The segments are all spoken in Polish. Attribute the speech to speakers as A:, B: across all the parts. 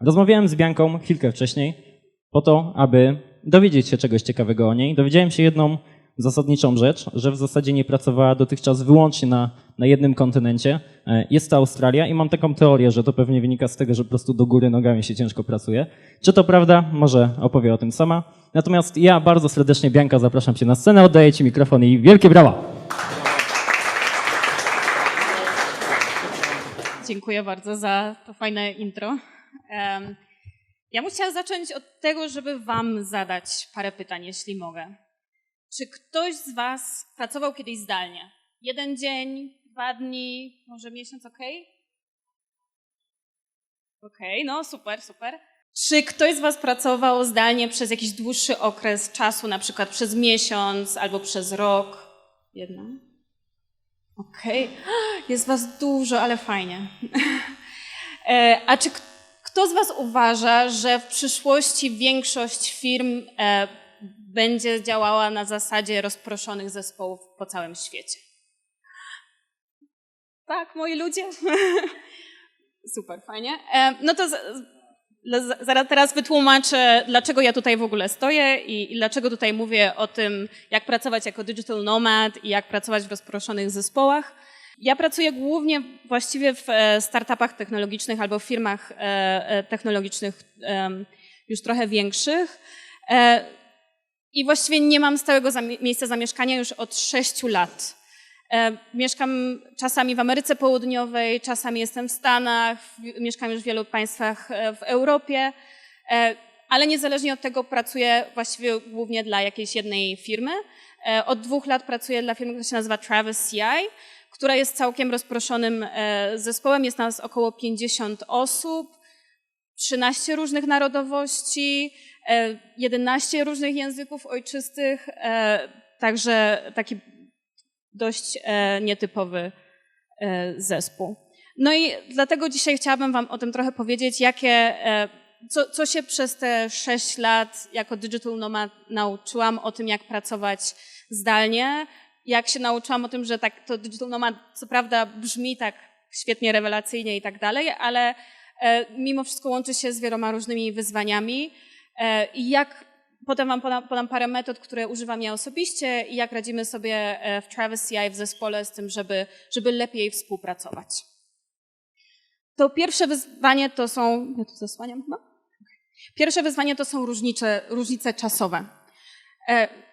A: Rozmawiałem z Bianką chwilkę wcześniej po to, aby dowiedzieć się czegoś ciekawego o niej. Dowiedziałem się jedną zasadniczą rzecz, że w zasadzie nie pracowała dotychczas wyłącznie na, na jednym kontynencie. E, Jest to Australia i mam taką teorię, że to pewnie wynika z tego, że po prostu do góry nogami się ciężko pracuje. Czy to prawda? Może opowie o tym sama. Natomiast ja bardzo serdecznie, Bianka, zapraszam Cię na scenę, oddaję Ci mikrofon i wielkie brawa!
B: Dziękuję bardzo za to fajne intro. Ja bym chciała zacząć od tego, żeby Wam zadać parę pytań, jeśli mogę. Czy ktoś z Was pracował kiedyś zdalnie? Jeden dzień, dwa dni, może miesiąc, ok? Okej, no super, super. Czy ktoś z Was pracował zdalnie przez jakiś dłuższy okres czasu, na przykład przez miesiąc albo przez rok? Jedna. Okej. Jest Was dużo, ale fajnie. E, A czy kto z Was uważa, że w przyszłości większość firm e, będzie działała na zasadzie rozproszonych zespołów po całym świecie? Tak, moi ludzie? Super, fajnie. E, No to zaraz teraz wytłumaczę, dlaczego ja tutaj w ogóle stoję i, i dlaczego tutaj mówię o tym, jak pracować jako digital nomad i jak pracować w rozproszonych zespołach. Ja pracuję głównie właściwie w e, startupach technologicznych albo w firmach e, e, technologicznych już trochę większych. I właściwie nie mam stałego miejsca zamieszkania już od sześciu lat. Mieszkam czasami w Ameryce Południowej, czasami jestem w Stanach, mieszkam już w wielu państwach w Europie, ale niezależnie od tego pracuję właściwie głównie dla jakiejś jednej firmy. Od dwóch lat pracuję dla firmy, która się nazywa Travis CI, która jest całkiem rozproszonym e, zespołem. Jest nas około 50 osób, 13 różnych narodowości, e, 11 różnych języków ojczystych, e, także taki dość e, nietypowy e, zespół. No i dlatego dzisiaj chciałabym Wam o tym trochę powiedzieć, jakie, e, co, co się przez te sześć lat jako digital nomad nauczyłam o tym, jak pracować zdalnie, jak się nauczyłam o tym, że tak to digital nomad co prawda brzmi tak świetnie, rewelacyjnie i tak dalej, ale e, mimo wszystko łączy się z wieloma różnymi wyzwaniami e, i jak Potem Wam podam, podam parę metod, które używam ja osobiście i jak radzimy sobie e, w Travis CI w zespole z tym, żeby, żeby lepiej współpracować. To pierwsze wyzwanie to są. Ja tu zasłaniam chyba? Pierwsze wyzwanie to są różnice, różnice czasowe.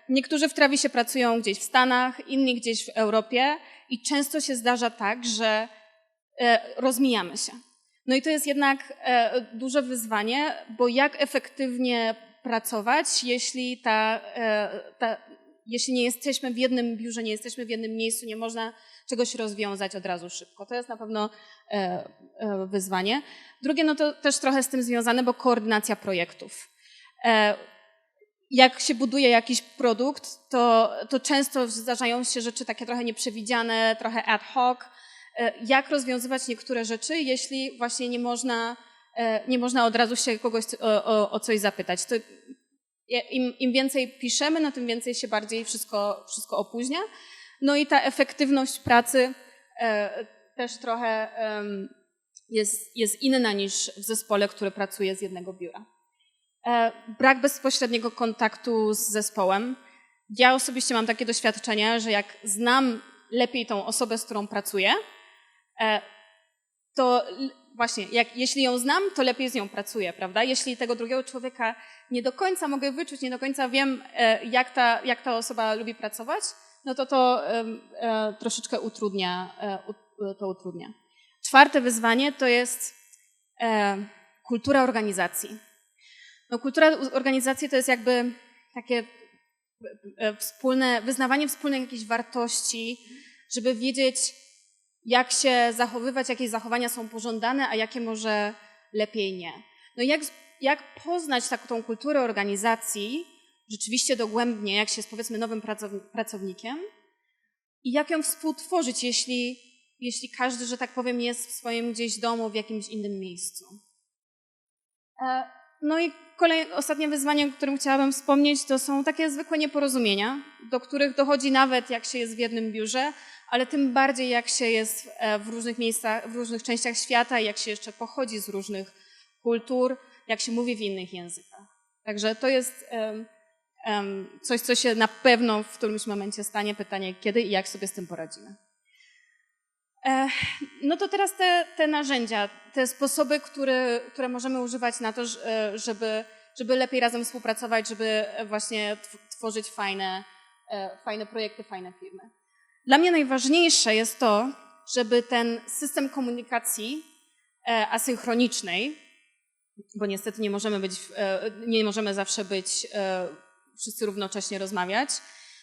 B: Niektórzy w Travisie pracują gdzieś w Stanach, inni gdzieś w Europie i często się zdarza tak, że e, rozmijamy się. No i to jest jednak e, duże wyzwanie, bo jak efektywnie pracować, jeśli, ta, e, ta, jeśli nie jesteśmy w jednym biurze, nie jesteśmy w jednym miejscu, nie można czegoś rozwiązać od razu szybko. To jest na pewno wyzwanie. Drugie, no to też trochę z tym związane, bo koordynacja projektów. E, jak się buduje jakiś produkt, to, to często zdarzają się rzeczy takie trochę nieprzewidziane, trochę ad hoc. E, Jak rozwiązywać niektóre rzeczy, jeśli właśnie nie można, e, nie można od razu się kogoś o, o, o coś zapytać. To im, Im więcej piszemy, no tym więcej się bardziej wszystko, wszystko opóźnia. No i ta efektywność pracy e, też trochę jest, jest inna niż w zespole, który pracuje z jednego biura. E, Brak bezpośredniego kontaktu z zespołem. Ja osobiście mam takie doświadczenie, że jak znam lepiej tą osobę, z którą pracuję, e, to właśnie, jak, jeśli ją znam, to lepiej z nią pracuję, prawda? Jeśli tego drugiego człowieka nie do końca mogę wyczuć, nie do końca wiem, e, jak ta, jak ta osoba lubi pracować, no to to troszeczkę utrudnia, to utrudnia. Czwarte wyzwanie to jest kultura organizacji. No, kultura organizacji to jest jakby takie e, wspólne, wyznawanie wspólnych jakichś wartości, żeby wiedzieć, jak się zachowywać, jakie zachowania są pożądane, a jakie może lepiej nie. No jak, jak poznać taką kulturę organizacji rzeczywiście dogłębnie, jak się jest powiedzmy nowym pracow- pracownikiem i jak ją współtworzyć, jeśli, jeśli każdy, że tak powiem, jest w swoim gdzieś domu, w jakimś innym miejscu. E, No i kolej, ostatnie wyzwanie, o którym chciałabym wspomnieć, to są takie zwykłe nieporozumienia, do których dochodzi nawet jak się jest w jednym biurze, ale tym bardziej jak się jest e, w różnych miejscach, w różnych częściach świata jak się jeszcze pochodzi z różnych kultur, jak się mówi w innych językach. Także to jest em, em, coś, co się na pewno w którymś momencie stanie. Pytanie, kiedy i jak sobie z tym poradzimy. E, No to teraz te, te narzędzia, te sposoby, które, które możemy używać na to, e, żeby, żeby lepiej razem współpracować, żeby właśnie tw- tworzyć fajne, e, fajne projekty, fajne firmy. Dla mnie najważniejsze jest to, żeby ten system komunikacji e, asynchronicznej, bo niestety nie możemy być, e, nie możemy zawsze być e, wszyscy równocześnie rozmawiać,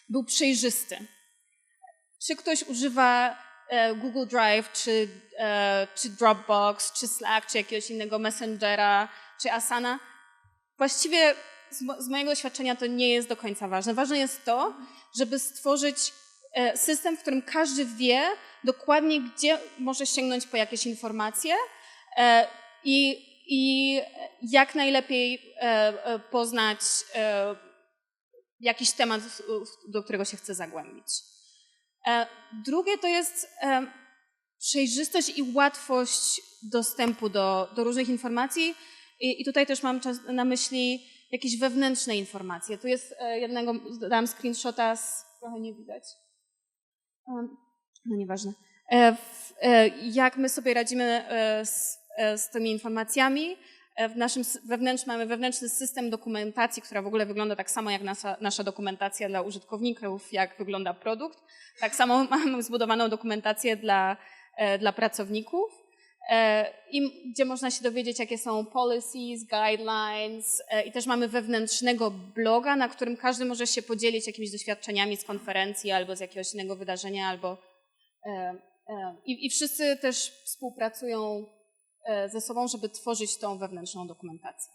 B: był przejrzysty. Czy ktoś używa e, Google Drive, czy, e, czy Dropbox, czy Slack, czy jakiegoś innego Messengera, czy Asana, właściwie z, mo- z mojego doświadczenia to nie jest do końca ważne. Ważne jest to, żeby stworzyć e, system, w którym każdy wie dokładnie, gdzie może sięgnąć po jakieś informacje e, i, i jak najlepiej e, e, poznać e, jakiś temat, do którego się chce zagłębić. E, Drugie to jest e, przejrzystość i łatwość dostępu do, do różnych informacji. I, I tutaj też mam na myśli jakieś wewnętrzne informacje. Tu jest e, jednego, dałam screenshota, z, trochę nie widać. Um, No nieważne. Jak my sobie radzimy z, z tymi informacjami? E, W naszym wewnętrznym, mamy wewnętrzny system dokumentacji, która w ogóle wygląda tak samo jak nasza, nasza dokumentacja dla użytkowników, jak wygląda produkt. Tak samo mamy zbudowaną dokumentację dla, e, dla pracowników, e, i gdzie można się dowiedzieć, jakie są policies, guidelines i też mamy wewnętrznego bloga, na którym każdy może się podzielić jakimiś doświadczeniami z konferencji albo z jakiegoś innego wydarzenia, albo i, i wszyscy też współpracują ze sobą, żeby tworzyć tą wewnętrzną dokumentację.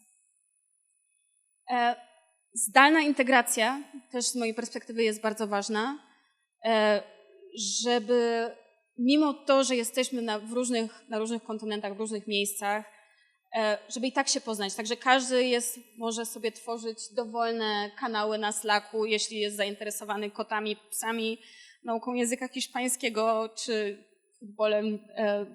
B: E, Zdalna integracja też z mojej perspektywy jest bardzo ważna, e, żeby mimo to, że jesteśmy na, różnych, na różnych kontynentach, w różnych miejscach, e, żeby i tak się poznać. Także każdy jest, może sobie tworzyć dowolne kanały na Slacku, jeśli jest zainteresowany kotami, psami, nauką języka hiszpańskiego czy futbolem, e,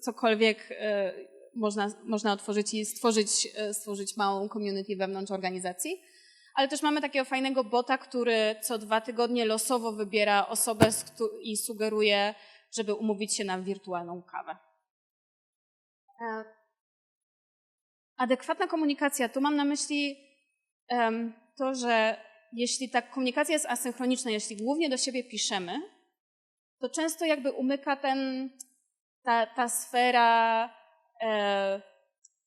B: cokolwiek e, można, można otworzyć i stworzyć, e, stworzyć małą community wewnątrz organizacji. Ale też mamy takiego fajnego bota, który co dwa tygodnie losowo wybiera osobę i sugeruje, żeby umówić się na wirtualną kawę. E, Adekwatna komunikacja. Tu mam na myśli to, że jeśli ta komunikacja jest asynchroniczna, jeśli głównie do siebie piszemy, to często jakby umyka ten, ta, ta sfera, e,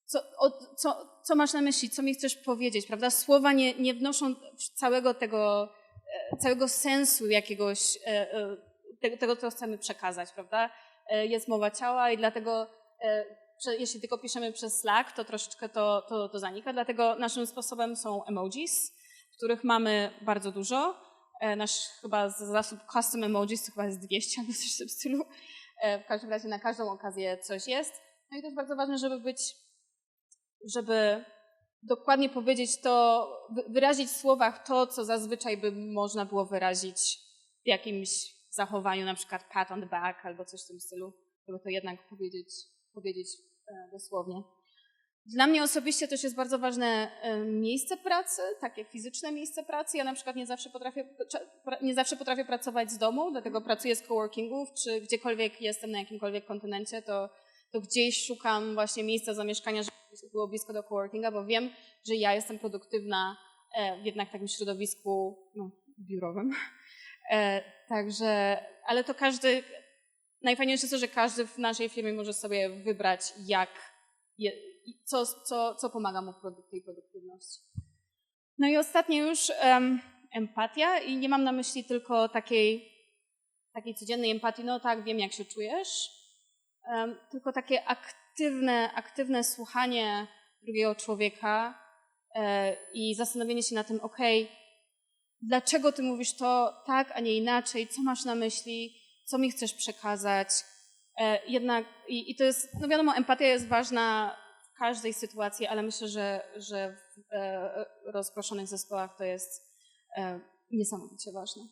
B: co, o, co, co masz na myśli, co mi chcesz powiedzieć, prawda? Słowa nie, nie wnoszą całego tego, e, całego sensu jakiegoś, e, e, tego, tego, co chcemy przekazać, prawda? Jest mowa ciała i dlatego jeśli tylko piszemy przez Slack, to troszeczkę to, to, to zanika, dlatego naszym sposobem są emojis, których mamy bardzo dużo. Nasz chyba zasób custom emojis to chyba jest 200 albo coś w tym stylu. E, W każdym razie na każdą okazję coś jest. No i jest bardzo ważne, żeby być, żeby dokładnie powiedzieć to, wy- wyrazić w słowach to, co zazwyczaj by można było wyrazić w jakimś zachowaniu, na przykład pat on the back albo coś w tym stylu, żeby to jednak powiedzieć, powiedzieć e, dosłownie. Dla mnie osobiście też jest bardzo ważne e, miejsce pracy, takie fizyczne miejsce pracy. Ja na przykład nie zawsze potrafię, nie zawsze potrafię pracować z domu, dlatego pracuję z coworkingów, czy gdziekolwiek jestem na jakimkolwiek kontynencie, to, to gdzieś szukam właśnie miejsca zamieszkania, żeby było blisko do coworkinga, bo wiem, że ja jestem produktywna e, w jednak takim środowisku no, biurowym. E, Także, ale to każdy, najfajniejsze jest to, że każdy w naszej firmie może sobie wybrać, jak, co, co, co pomaga mu w tej produktywności. No i ostatnie już em, empatia i nie mam na myśli tylko takiej, takiej codziennej empatii, no tak, wiem jak się czujesz, em, tylko takie aktywne, aktywne słuchanie drugiego człowieka e, i zastanowienie się na tym, okej, dlaczego ty mówisz to tak, a nie inaczej, co masz na myśli, co mi chcesz przekazać. E, jednak, i, i to jest, no wiadomo, empatia jest ważna każdej sytuacji, ale myślę, że, że w e, rozproszonych zespołach to jest e, niesamowicie ważne.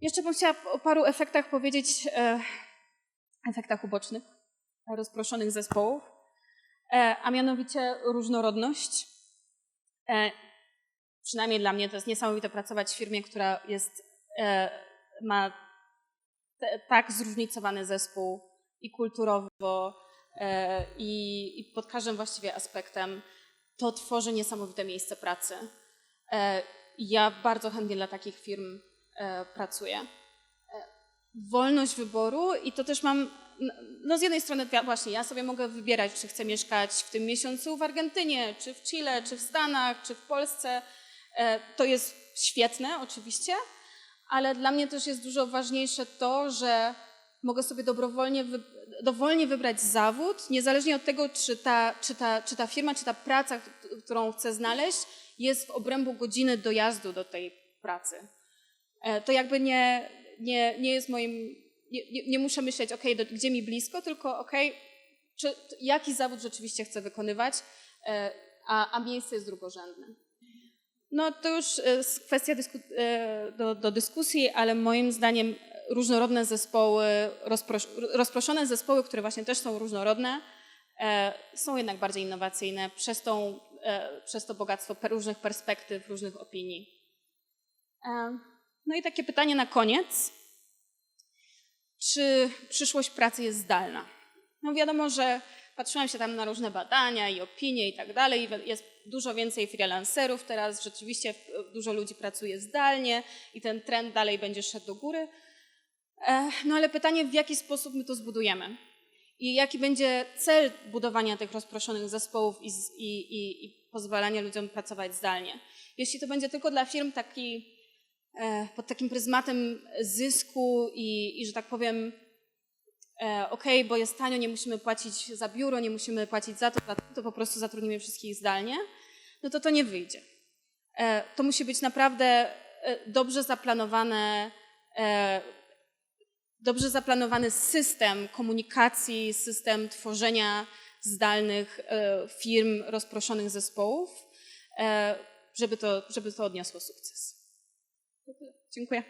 B: Jeszcze bym chciała o paru efektach powiedzieć, e, efektach ubocznych rozproszonych zespołów. e, a mianowicie różnorodność. E, przynajmniej dla mnie to jest niesamowite pracować w firmie, która jest, e, ma te, tak zróżnicowany zespół i kulturowo, i, i pod każdym właściwie aspektem. To tworzy niesamowite miejsce pracy. E, ja bardzo chętnie dla takich firm e, pracuję. E, wolność wyboru i to też mam, no- z jednej strony właśnie ja sobie mogę wybierać, czy chcę mieszkać w tym miesiącu w Argentynie, czy w Chile, czy w Stanach, czy w Polsce. E, To jest świetne oczywiście, ale dla mnie też jest dużo ważniejsze to, że mogę sobie dobrowolnie, dowolnie wybrać zawód, niezależnie od tego, czy ta, czy, ta, czy ta firma, czy ta praca, którą chcę znaleźć, jest w obrębu godziny dojazdu do tej pracy. E, To jakby nie, nie, nie jest moim, nie, nie, muszę myśleć, ok, gdzie mi blisko, tylko ok, jaki zawód rzeczywiście chcę wykonywać, e, a, a miejsce jest drugorzędne. No to już e, kwestia dysku- do, do dyskusji, ale moim zdaniem różnorodne zespoły, rozpros- rozproszone zespoły, które właśnie też są różnorodne, e, są jednak bardziej innowacyjne przez, tą, e, przez to bogactwo różnych perspektyw, różnych opinii. E, No i takie pytanie na koniec. Czy przyszłość pracy jest zdalna? No wiadomo, że patrzyłam się tam na różne badania i opinie i tak dalej. Jest dużo więcej freelancerów teraz, rzeczywiście dużo ludzi pracuje zdalnie i ten trend dalej będzie szedł do góry. No ale pytanie, w jaki sposób my to zbudujemy? I jaki będzie cel budowania tych rozproszonych zespołów i, i, i, i pozwalania ludziom pracować zdalnie? Jeśli to będzie tylko dla firm taki, pod takim pryzmatem zysku i, i że tak powiem, okej, bo jest tanio, nie musimy płacić za biuro, nie musimy płacić za to, to, po prostu zatrudnimy wszystkich zdalnie, no to to nie wyjdzie. To musi być naprawdę e, dobrze zaplanowane, e, dobrze zaplanowany system komunikacji, system tworzenia zdalnych e, firm, rozproszonych zespołów, e, żeby to, żeby to odniosło sukces. Dziękuję.